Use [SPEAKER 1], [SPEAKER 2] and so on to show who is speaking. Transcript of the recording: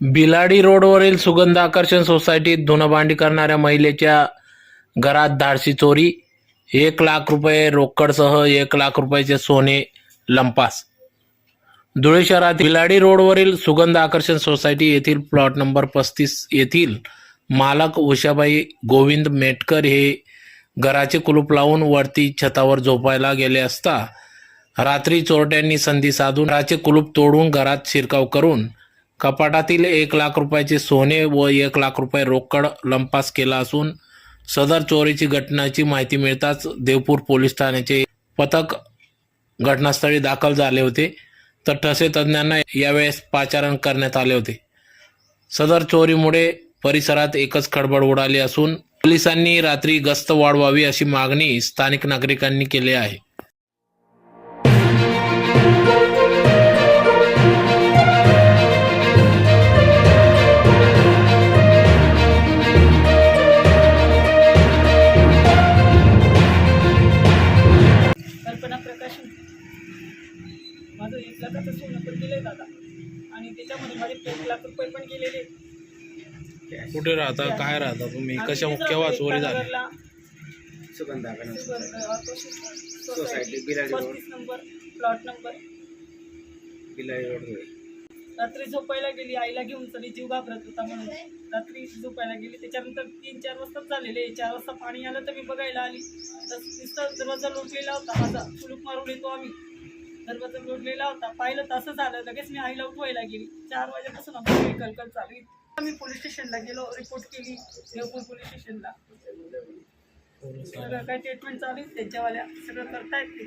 [SPEAKER 1] बिलाडी रोडवरील सुगंध आकर्षण सोसायटीत धुनभांडी करणाऱ्या महिलेच्या घरात धाडसी चोरी एक लाख रुपये रोकडसह एक लाख रुपयाचे सोने लंपास. धुळे शहरात बिलाडी रोडवरील सुगंध आकर्षण सोसायटी येथील प्लॉट नंबर पस्तीस येथील मालक उषाबाई गोविंद मेटकर हे घराचे कुलूप लावून वरती छतावर झोपायला गेले असता रात्री चोरट्यांनी संधी साधून घराचे कुलूप तोडून घरात शिरकाव करून कपाटातील एक लाख रुपयाचे सोने व एक लाख रुपये रोकड लंपास केला असून सदर चोरीची घटनाची माहिती मिळताच देवपूर पोलीस ठाण्याचे पथक घटनास्थळी दाखल झाले होते. तर ठसे तज्ज्ञांना यावेळेस पाचारण करण्यात आले होते. सदर चोरीमुळे परिसरात एकच खडबड उडाली असून पोलिसांनी रात्री गस्त वाढवावी अशी मागणी स्थानिक नागरिकांनी केली आहे.
[SPEAKER 2] प्रकाश माझं एक लाखाचं सोनं पण गेलंय दादा. आणि त्याच्यामध्ये माझे एक लाख रुपये पण गेलेले.
[SPEAKER 1] कुठे राहता? काय राहता तुम्ही? कशा केव्हा चोरी झाली?
[SPEAKER 3] Sugandha
[SPEAKER 2] society
[SPEAKER 3] society, Biradi road.
[SPEAKER 2] पस्तीस number plot number
[SPEAKER 3] Bilai road.
[SPEAKER 2] रात्री झोपायला गेली आईला घेऊन चली जीव घाबरत होता म्हणून. रात्री झोपायला गेली त्याच्यानंतर तीन चार वाजता झालेले चार वाजता पाणी आलं तर मी बघायला आली. तर नुसता दरवाजा लोटलेला होता. माझा कुलूप मारून येतो आम्ही. दरवाजा लोटलेला होता. पाहिलं तर असं झालं. लगेच मी आईला उठवायला गेली. चार वाजेपासून आमची कलकल चालू आम्ही पोलीस स्टेशनला गेलो. रिपोर्ट केली. देवपूर पोलीस स्टेशनला. सगळं काय ट्रीटमेंट चालू आहे. त्यांच्यावाल्या सगळं करतायत ते.